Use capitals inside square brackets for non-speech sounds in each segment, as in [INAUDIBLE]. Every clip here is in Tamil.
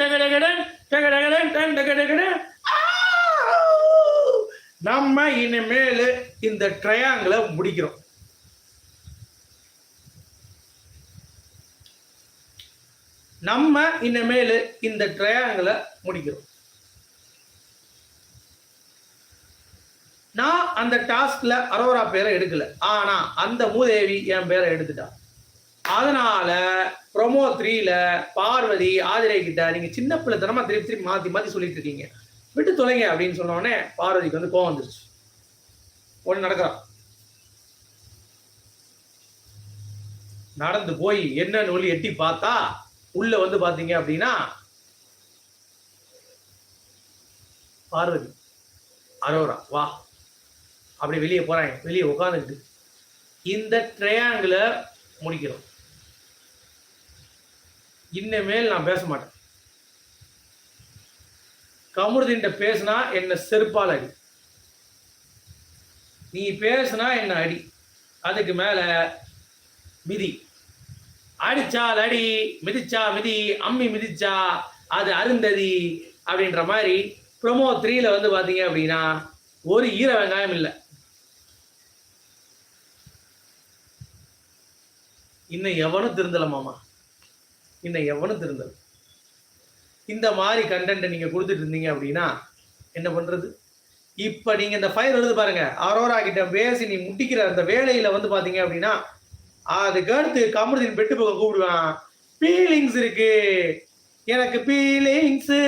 டகடகடன் டகடகடன் டன் டகடகடன். நம்ம இனிமேல் இந்த ட்ரையாங்கிளை முடிக்கிறோம். நம்ம இனிமேல் இந்த ட்ரையாங்கிளை முடிக்கிறோம். நான் அந்த டாஸ்கில் அரோரா பேரை எடுக்கல. ஆனா அந்த மூதேவி என் பேரை எடுத்துட்டான் அதனால ப்ரொமோ த்ரீல பார்வதி ஆதிரை கிட்ட நீங்க சின்ன பிள்ளைத்தனமா திருப்பி திருப்பி மாத்தி மாத்தி சொல்லிட்டு இருக்கீங்க. விட்டு தொலைங்க அப்படின்னு சொன்ன உடனே பார்வதிக்கு வந்து கோவம் வந்துருச்சு. ஒன்று நடக்கிறான் நடந்து போய் என்னன்னு ஒளி எட்டி பார்த்தா உள்ள வந்து பாத்தீங்க அப்படின்னா பார்வதி அரோரா வா. அப்படி வெளியே போறாங்க. வெளியே உட்காந்துக்கிட்டு இந்த ட்ரையாங்கிள முடிக்கிறோம். இன்னமேல் நான் பேச மாட்டேன் கமருதின்ட்ட பேசுனா என்னை செருப்பால் அடி. நீ பேசுனா என்ன அடி. அதுக்கு மேலே மிதி. அடிச்சால் அடி மிதிச்சா மிதி அம்மி மிதிச்சா அது அருந்ததி அப்படின்ற மாதிரி ப்ரொமோ த்ரீல வந்து பார்த்தீங்க அப்படின்னா ஒரு ஈர வெங்காயம் இல்லை. இன்னும் எவனும் திருந்தல மாமா. இன்னும் எவனும் திருந்தது இந்த மாதிரி கண்டென்ட்டை நீங்கள் கொடுத்துட்டு இருந்தீங்க அப்படின்னா என்ன பண்ணுறது இப்போ நீங்கள் இந்த ஃபைல் எழுது பாருங்க. அரோரா கிட்ட பேசி நீ முட்டிக்கிற அந்த வேலையில் வந்து பார்த்தீங்க அப்படின்னா அதுக்கு அடுத்து கமருதீன் பெட்டு பக்கம் கூப்பிடுவான். ஃபீலிங்ஸ் இருக்கு. எனக்கு ஃபீலிங்ஸு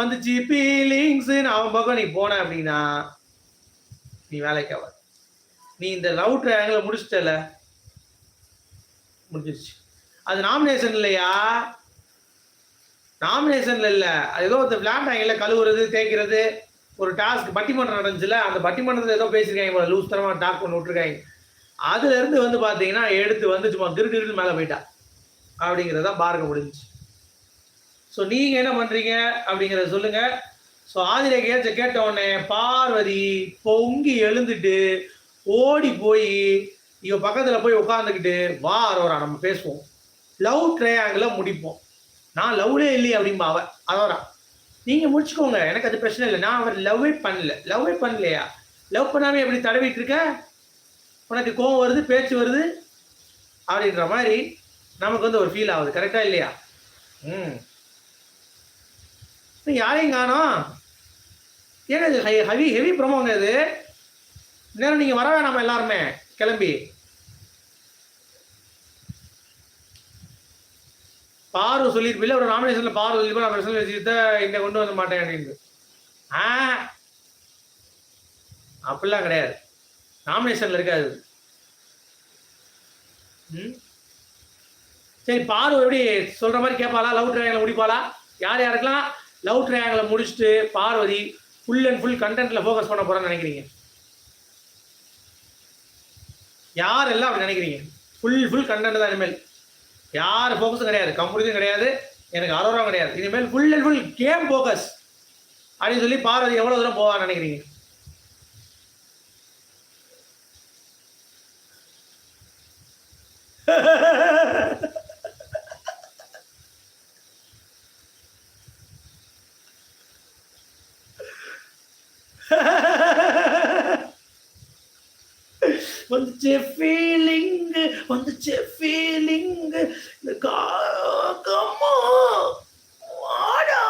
வந்துச்சு. ஃபீலிங்ஸுன்னு அவன் பக்கம் நீ போன அப்படின்னா நீ வேலைக்கு ஆகாது நீ இந்த லவ் ட்ரையாங்கில் முடிச்சிட்டல. முடிஞ்சிருச்சு. அது நாமினேஷன் இல்லையா? நாமினேஷன்ல இல்லை அது ஏதோ இந்த விளையாண்டாங்கல்ல கழுவுறது தேய்க்கிறது ஒரு டாஸ்க் பட்டிமன்றம் நடந்துச்சுல அந்த பட்டிமன்றத்தில் ஏதோ பேசியிருக்காங்க போல லூஸ்தரமாக டாக் பண்ணி விட்டுருக்காங்க. அதுலேருந்து வந்து பார்த்தீங்கன்னா எடுத்து வந்து சும்மா திருட்டு மேலே போயிட்டா. அப்படிங்கிறத பார்க்க முடிஞ்சுச்சு. ஸோ நீங்கள் என்ன பண்ணுறீங்க அப்படிங்கிறத சொல்லுங்க. ஸோ ஆதிரை கேச்ச கேட்ட உடனே பார்வதி பொங்கி எழுந்துட்டு ஓடி போய் இவ பக்கத்தில் போய் உட்காந்துக்கிட்டு வா அரோரா நம்ம பேசுவோம். லவ் ட்ரையாங்கில் முடிப்போம். நான் லவ்லே இல்லையே அப்படிம்பா அவ. அரோரா நீங்கள் முடிச்சுக்கோங்க. எனக்கு அது பிரச்சனை இல்லை. நான் அவர் லவ்வே பண்ணல. லவ்வே பண்ணலையா? லவ் பண்ணாமே எப்படி தடவிட்டு இருக்க? உனக்கு கோவம் வருது பேச்சு வருது? அப்படின்ற மாதிரி நமக்கு வந்து ஒரு ஃபீல் ஆகுது. கரெக்டாக இல்லையா? ம். யாரையும் காணோம்? ஏன்னா இது ஹெவி ஹெவி ப்ரமோங்க இது? நேரம் நீங்கள் வர வேணாமா எல்லாருமே? கிளம்பி. பாரு சொல்லியிருப்பில்ல ஒரு நாமினேஷன்ல பாரு சொல்லியிருப்பா நான் பிரச்சனை வச்சுக்கிட்ட இங்க கொண்டு வர மாட்டேன் அப்படின்னு. ஆ? அப்படிலாம் கிடையாது. நாமினேஷன்ல இருக்காது. ம்? சரி பாரு எப்படி சொல்ற மாதிரி கேட்பாளா? Love triangle முடிப்பாளா? யார் யாருக்கெல்லாம் லவ் ட்ரையாங்கில் முடிச்சுட்டு பார்வதி ஃபுல் அண்ட் ஃபுல் கண்டென்ட்ல ஃபோக்கஸ் பண்ண போகிறான்னு நினைக்கிறீங்க? யாரெல்லாம் அப்படி நினைக்கிறீங்க? ஃபுல் ஃபுல் கண்டென்ட் தான் இனிமேல். யார் ஃபோக்கஸும் கிடையாது. கம்பெனியும் கிடையாது. எனக்கு அரோரம் கிடையாது. இனிமேல் full and full game focus அப்படின்னு சொல்லி பார்வதி எவ்வளோ தூரம் போவான்னு நினைக்கிறீங்க? [LAUGHS] வந்துச்சு ஃபீலிங் வந்துச்சு ஃபீலிங் இந்த காகமா வாடா.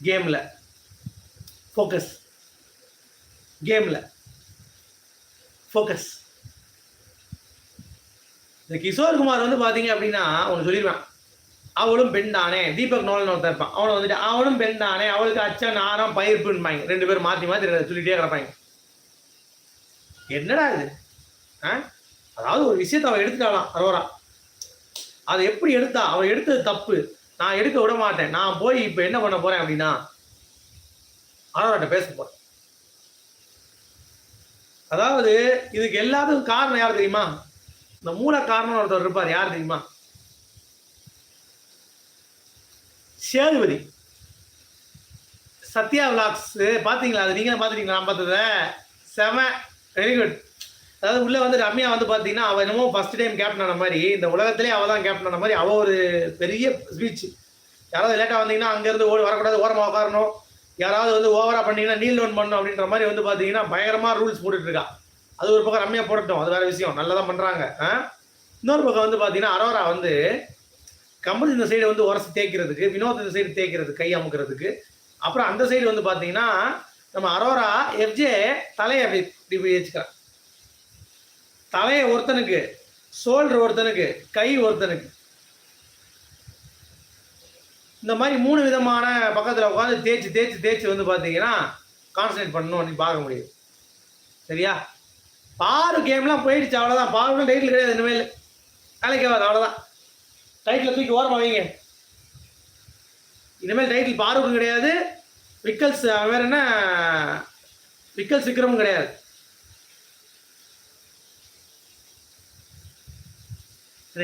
கேம்ல ஃபோக்கஸ் கேம்ல ஃபோக்கஸ் இந்த கிஷோர் குமார் வந்து பார்த்தீங்க அப்படின்னா அவனு சொல்லிடுவான் அவளும் பெண் தானே தீபக் நோலன் ஒருத்தன் இருப்பான். அவனை வந்துட்டு அவனும் பெண் தானே அவளுக்கு அச்சா நாரம் பயிர்ப்புன்பாங்க. ரெண்டு பேரும் மாற்றி மாற்றி சொல்லிட்டே கிடப்பாங்க. என்னடா இது? ஆ? அதாவது ஒரு விஷயத்தை அவன் எடுத்துட்டாலாம் அரோரா. அதை எப்படி எடுத்தா? அவன் எடுத்தது தப்பு. நான் எடுக்க விட மாட்டேன். நான் போய் இப்போ என்ன பண்ண போறேன் அப்படின்னா அரோராட்ட பேச போகிறேன் அதாவது இதுக்கு எல்லாத்துக்கும் காரணம் யார் தெரியுமா? இந்த மூல காரணம் ஒருத்தர் இருப்பார். யார் தெரியுமா? சேதுபதி. சத்யா விளாக்ஸ் பார்த்தீங்களா அது நீங்களே பார்த்துட்டீங்களா நான் பார்த்தத? செம வெரி குட் அதாவது உள்ளே வந்து ரம்யா வந்து பார்த்தீங்கன்னா அவள் என்னமோ ஃபர்ஸ்ட் டைம் கேப்டன் ஆன மாதிரி இந்த உலகத்திலே அவள் தான் கேப்டன் ஆன மாதிரி அவள் ஒரு பெரிய ஸ்பீச் யாராவது லேட்டாக வந்தீங்கன்னா அங்கேருந்து ஓடி வரக்கூடாது ஓரமாக உட்காரணும் யாராவது வந்து ஓவராக பண்ணிங்கன்னா நீல் ஒன் பண்ணணும் அப்படின்ற மாதிரி வந்து பார்த்தீங்கன்னா பயங்கரமாக ரூல்ஸ் போட்டுட்ருக்கா அது ஒரு பக்கம் ரம்யா போடட்டும் அது வேற விஷயம். நல்லா தான் பண்ணுறாங்க இன்னொரு பக்கம் வந்து பார்த்தீங்கன்னா அரோரா வந்து கமல் இந்த சைடு வந்து உரசி தேய்க்கிறதுக்கு வினோத் இந்த சைடு தேய்க்கிறது கை அமுக்கிறதுக்கு. அப்புறம் அந்த சைடு வந்து பார்த்தீங்கன்னா நம்ம அரோரா எஃப்ஜே தலையை அப்படி இப்படி வச்சுக்கிறான். தலையை ஒருத்தனுக்கு ஷோல்டர் ஒருத்தனுக்கு கை ஒருத்தனுக்கு. இந்த மாதிரி மூணு விதமான பக்கத்தில் உட்காந்து தேய்ச்சி தேய்ச்சி தேய்ச்சி வந்து பார்த்தீங்கன்னா கான்சன்ட்ரேட் பண்ணணும் அப்படின்னு பார்க்க முடியும் சரியா? பாரு கேம்லாம் போயிடுச்சு அவ்வளோதான் பாருக்கும் டைட்டில் கிடையாது இனிமேல். வேலைக்கு ஆகாது அவ்வளோதான் டைட்டில் தூக்கி ஓரமாக வைங்க. இனிமேல் டைட்டில் பாருக்கும் கிடையாது. விக்கல்ஸ் வேறு என்ன? விக்கல்ஸ் விக்ரமும் கிடையாது.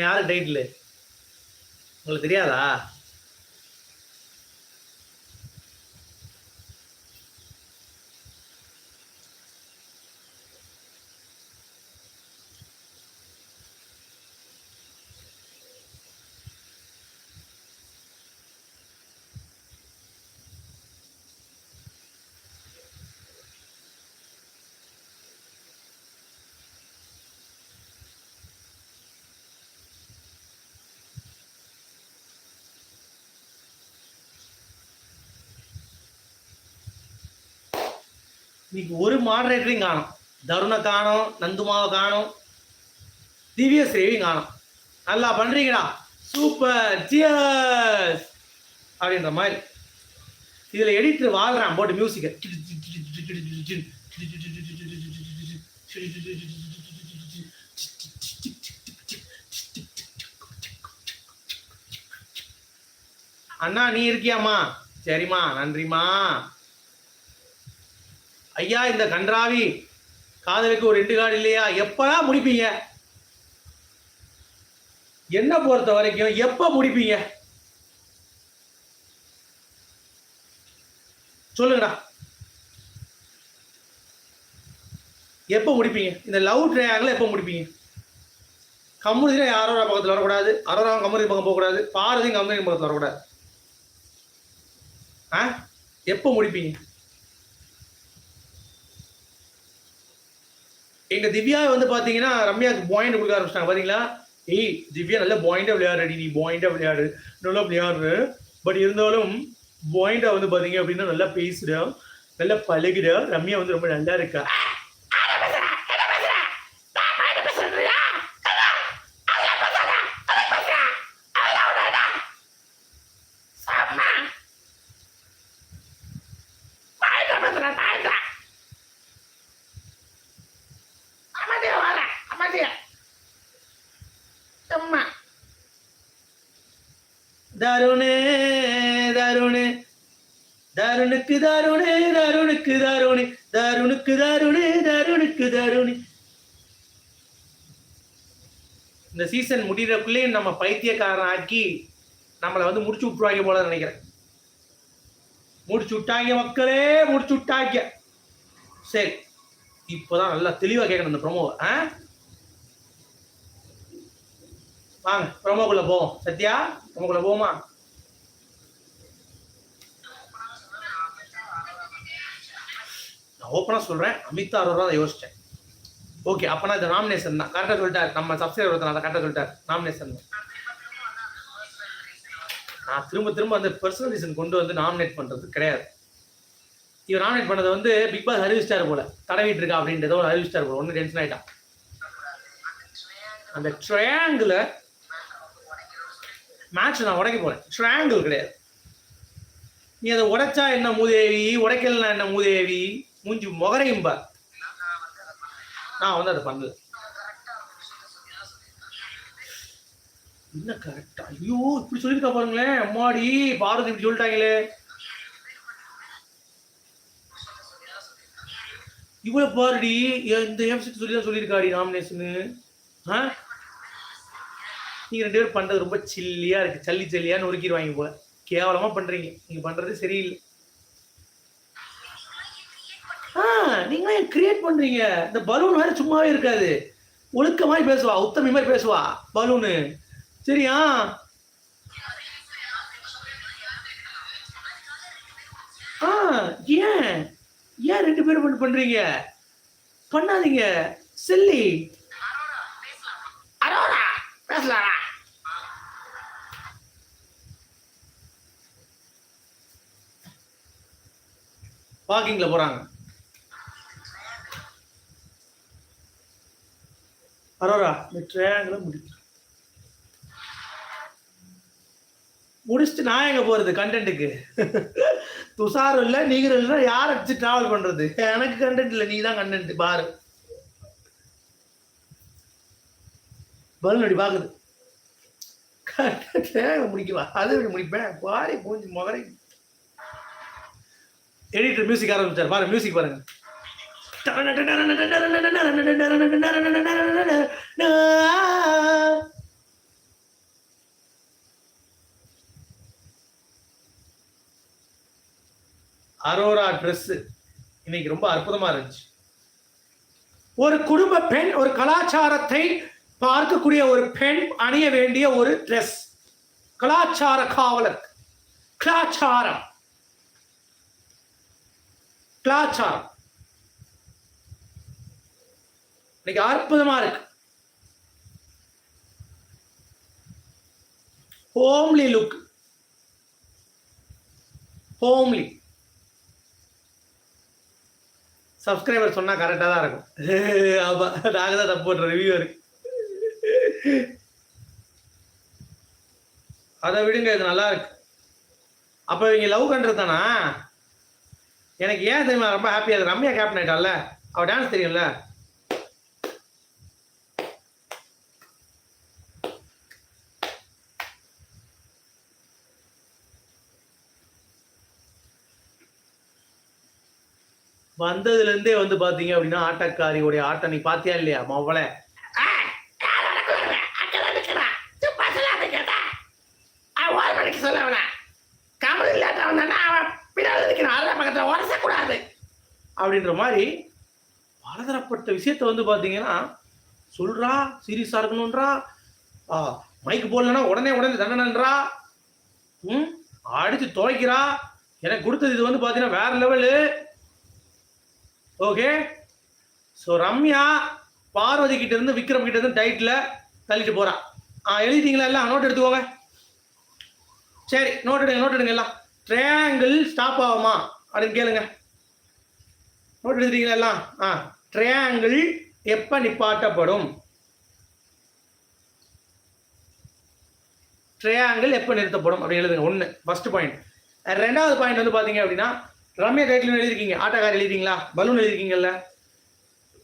யார் டைட்டில் உங்களுக்கு தெரியாதா? இன்னைக்கு ஒரு மாடரேட்டரையும் காணும். தருணை காணும் நந்துமாவை காணும். திவ்ய ஸ்ரீவையும் காணும். நல்லா பண்ணுறீங்களா சூப்பர். ஜியஸ் அப்படின்ற மாதிரி. இதில் எடிட்டர் வாழ்கிறான் போட்டு மியூசிக்கை அண்ணா நீ இருக்கியாம்மா? சரிம்மா நன்றிம்மா. ஐயா இந்த கன்றாவி காதலுக்கு ஒரு ரெண்டு காடு இல்லையா? எப்பதான் முடிப்பீங்க? என்ன பொறுத்த வரைக்கும் எப்ப முடிப்பீங்க? சொல்லுங்கடா. எப்போ முடிப்பீங்க? இந்த லவ் ட்ரையாங்கில் எப்போ முடிப்பீங்க? கம்முனிதில் யாரோட பக்கத்தில் வரக்கூடாது. அரோரா கம்முனி பக்கம் போகக்கூடாது. பாரதியும் கம்முனி பக்கத்தில் வரக்கூடாது. ஆ? எப்போ முடிப்பீங்க? எங்க திவ்யா வந்து பாத்தீங்கன்னா ரம்யாவுக்கு பாயிண்ட் கொடுக்க ஆரம்பிச்சிட்டாங்க. பாத்தீங்களா? ஏய் திவ்யா நல்ல பாயிண்டா விளையாடுறடி நீ பாயிண்டா விளையாடு. நல்லா விளையாடுற. பட் இருந்தாலும் பாயிண்டா வந்து பாத்தீங்க அப்படின்னா நல்லா பேசுற நல்லா பழகுற. ரம்யா வந்து ரொம்ப நல்லா இருக்கா? தருணே தருணே. தருணுக்கு தருணே தருணுக்கு தருணி. தருணுக்கு தருணே தருணுக்கு தருணி. இந்த சீசன் முடிகிறக்குள்ளே நம்ம பைத்தியக்காரன் ஆக்கி நம்மளை வந்து முடிச்சு விட்டுருவாங்க போல நினைக்கிறேன். முடிச்சு விட்டாங்க மக்களே முடிச்சு விட்டாங்க. சரி இப்போதான் நல்லா தெளிவாக கேட்கணும் இந்த ப்ரொமோவை ஆ? வாங்க ப்ரோமோக்குள்ள போவோம். சத்யா ப்ரோமோக்குள்ள போவோமா? நான் ஓப்பனாக சொல்கிறேன் அமிதா அரோரா தான் யோசித்தேன் ஓகே அப்போனா இது நாமினேஷன் தான். கரெக்டாக சொல்லிட்டார். நம்ம சப்ஸ்கிரைபர் ஒருத்தர் கரெக்டாக சொல்லிட்டார். நாமினேஷன் நான் திரும்ப திரும்ப அந்த பர்சனல் ரீசன் கொண்டு வந்து நாமினேட் பண்ணுறது கிடையாது. இவர் நாமினேட் பண்ணதை வந்து பிக் பாஸ் அறிவிச்சிட்டார் போல. தடவிட்டு இருக்கா அப்படின்றத ஒரு அறிவிச்சிட்டார் போல. ஒன்று டென்ஷன் ஆகிட்டான் அந்த ட்ரையாங்கில் மேட்ச் நான் உடைக்க போறேன். ட்ரையாங்கிள் கிடையாது. நீ அதை உடைச்சா என்ன மூதேவி? உடைக்கலனா என்ன மூதேவி? மூஞ்சி முகரையும் பார். நான் வந்து அதை பண்ணல. என்ன கரெக்டா ஐயோ இப்படி சொல்லியிருக்கா பாருங்களேன். அம்மாடி பாரதி இப்படி சொல்லிட்டாங்களே. இவ்வளவு பாருடி. இந்த எம்சிக்கு சொல்லி தான் சொல்லியிருக்காடி நாமினேஷனு ஆ? நீங்க ரெண்டு பேரும் பண்றது ரொம்ப சில்லியா இருக்கு. சல்லி சல்லியா நொறுக்கிடுவாங்க போல. கேவலமா பண்றீங்க. நீங்க பண்றது சரியில்லை. நீங்களே கிரியேட் பண்றீங்க? இந்த பலூன் வேற சும்மாவே இருக்காது. ஒழுக்க மாதிரி பேசுவா. உத்தமி மாதிரி பேசுவா பலூனு சரியா? ஆ ஏன்? ஏன் ரெண்டு பேரும் பண்ணி பண்றீங்க? பண்ணாதீங்க. செல்லி. பேசலாமா வாக்கிங்ல போறாங்க. அரோரா இந்த ட்ரையாங்கிள முடிச்சு முடிச்சுட்டு நான் எங்க போறது கண்டென்ட்டுக்கு துஷாரும் இல்ல நீங்களும் இல்ல யாரை வச்சு டிராவல் பண்றது? எனக்கு கண்டென்ட் இல்ல நீ தான் கண்டென்ட் பாரு. பலூன் அடி பார்க்குது. ட்ரையாங்கிள முடிக்கவா? அது எப்படி முடிப்பேன். பாரி பூஞ்சி முகரை எடிட்டர் மியூசிக் ஆரம்பிச்சார். பாருங்க மியூசிக் பாருங்க. அரோரா ட்ரெஸ் இன்னைக்கு ரொம்ப அற்புதமா இருந்துச்சு. ஒரு குடும்ப பெண் ஒரு கலாச்சாரத்தை பார்க்கக்கூடிய ஒரு பெண் அணிய வேண்டிய ஒரு ட்ரெஸ் கலாச்சார காவலர். கலாச்சாரம். கலாச்சாரம். இன்னைக்கு அற்புதமா இருக்கு. Homely look homely. சப்ஸ்கிரைபர் சொன்னா கரெக்டா தான் இருக்கும். [LAUGHS] ஆமா நாங்க தான் தப்பு பண்ற இருக்கு அதை விடுங்க இது நல்லா இருக்கு. அப்ப இவங்க லவ் பண்றது தானா? எனக்கு ஏன் தெரியுமா ரொம்ப ஹாப்பியா இருக்கு. ரம்யா கேப்டன் ஆயிட்டால அவ டான்ஸ் தெரியும்ல. வந்ததுல இருந்தே வந்து பாத்தீங்க அப்படின்னா ஆட்டக்காரியோடைய ஆட்டம் நீ பாத்தியா இல்லையா மவளை? அப்படின்ற மாதிரி பலதரப்பட்ட விஷயத்த வந்து பாத்தீங்கன்னா சொல்றா சீரியஸாக இருக்கணும்ன்றா மைக் போடலன்னா உடனே உடனே தண்டனன்றா ம் அடிச்சு துவைக்கிறா எனக்கு கொடுத்தது இது வந்து பாத்தீங்கன்னா வேற level okay so Ramya Parvathi கிட்ட இருந்து விக்ரம் கிட்ட இருந்து டைட்ல தள்ளிட்டு போறா. ஆ எழுதிட்டீங்களா எல்லாம்? நோட் எடுத்துக்கோங்க. சரி நோட் எடுங்க நோட் எடுங்க எல்லாம். ட்ரையாங்கிள் ஸ்டாப் ஆகுமா? அப்படின்னு கேளுங்க. நோட் எடுத்துட்டீங்களா எல்லாம்? ஆ ட்ரையாங்கிள் எப்ப நிப்பாட்டப்படும்? ட்ரையாங்கிள் எப்போ நிறுத்தப்படும்? அப்படின்னு எழுதுங்க ஒன்று ஃபர்ஸ்ட் பாயிண்ட் ரெண்டாவது பாயிண்ட் வந்து பார்த்தீங்க அப்படின்னா ரம்யா டைட்டில் எழுதிருக்கீங்க ஆட்டோக்கார் எழுதிருக்கீங்களா பலூன் எழுதிருக்கீங்கல்ல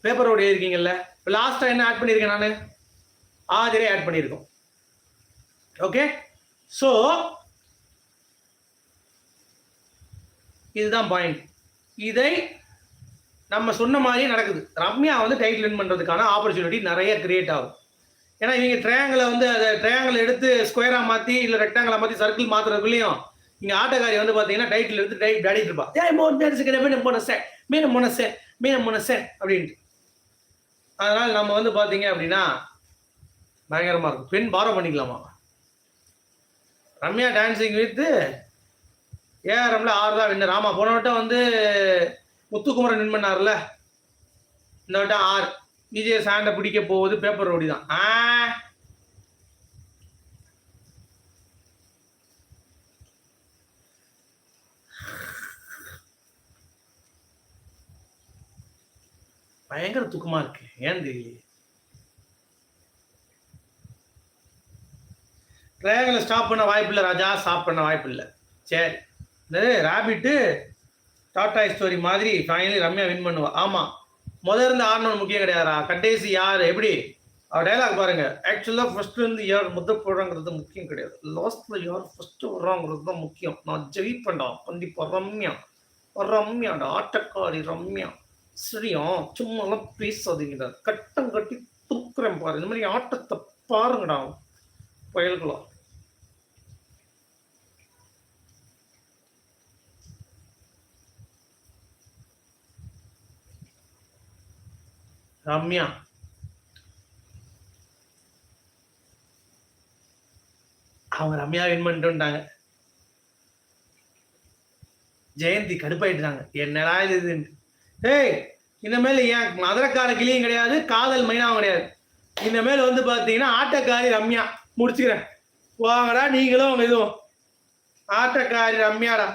பேப்பர் ரோடு எழுதிருக்கீங்கல்ல இப்போ லாஸ்ட்டாக என்ன ஆட் பண்ணியிருக்கேன் நான்? ஆதிரே ஆட் பண்ணியிருக்கோம். ஓகே ஸோ இதுதான் பாயிண்ட் இதை நம்ம சொன்ன மாதிரியே நடக்குது. ரம்யா வந்து டைட்டில் வின் பண்ணுறதுக்கான ஆப்பர்ச்சுனிட்டி நிறைய கிரியேட் ஆகும். ஏன்னா இவங்க ட்ரையாங்கிளை வந்து அதை ட்ரையாங்கிள் எடுத்து ஸ்கொயராக மாற்றி இல்லை ரெக்டாங்கிளை மாற்றி சர்க்கிள் மாற்றுறதுக்குள்ளேயும் இங்கே ஆட்டக்காரி வந்து பார்த்தீங்கன்னா டைட்டில் எடுத்து டை விளையாடிட்டு இருப்பா ஏன் மோன் பேருக்கு போனசே மீன் முனசே மீன் முனசே அப்படின்ட்டு. அதனால் நம்ம வந்து பார்த்தீங்க அப்படின்னா பயங்கரமாக இருக்கும். பெண் பாரம் பண்ணிக்கலாமா? ரம்யா டான்சிங் வித்து ஏஆர்எம்ல ஆறு தான் வின்னர் ஆமாம் போன வட்டம் வந்து முத்துக்குமரன் வின் பண்ணார்ல? இந்த வட்டம் ஆறு. விஜய சாண்டை பிடிக்க போவது பேப்பர் ரோடி தான். ஆ? பயங்கர துக்கமா இருக்கு. ஏன் தெரியலையே ட்ரையாங்கில் ஸ்டாப் பண்ண வாய்ப்பு இல்லை ராஜா. ஸ்டாப் பண்ண வாய்ப்பு இல்லை சரி ராபிட்டு டாடா ஸ்டோரி மாதிரி ஃபைனலி ரம்யா வின் பண்ணுவா. ஆமாம் முதல்ல இருந்து ஆடணும் முக்கியம் கிடையாதா கடைசி யார்? எப்படி? அவர் டைலாக் பாருங்க. ஆக்சுவலாக ஃபர்ஸ்ட் இருந்து யார் முத போடுறாங்கிறது முக்கியம் கிடையாது. லாஸ்ட்ல யார் ஃபர்ஸ்ட் வர்றாங்கிறது தான் முக்கியம். நான் ஜெயிப்பேன்டா. கண்டிப்பா ரம்யா. ரம்யாடா ஆட்டக்காரி ரம்யா. சரியா? சும்மாலாம் பேசாதீங்கடா கட்டம் கட்டி தூக்குறேன் பாரு. இந்த மாதிரி ஆட்டத்தை பாருங்கடா. பயல்களா. ரம்யா. அவங்க ரம்யா வின் பண்ணிட்டுட்டாங்க ஜெயந்தி கடுப்பாயிட்டாங்க. என்னடா இது ஏய் இனிமேல் ஏன் மதுரக்கார கிளியும் கிடையாது காதல் மைனாவும் கிடையாது. இனிமேல் வந்து பார்த்தீங்கன்னா ஆட்டக்காரி ரம்யா. முடிச்சுக்கிறேன். வாங்கடா நீங்களும் அவங்க இதுவும். ஆட்டக்காரி ரம்யாடா.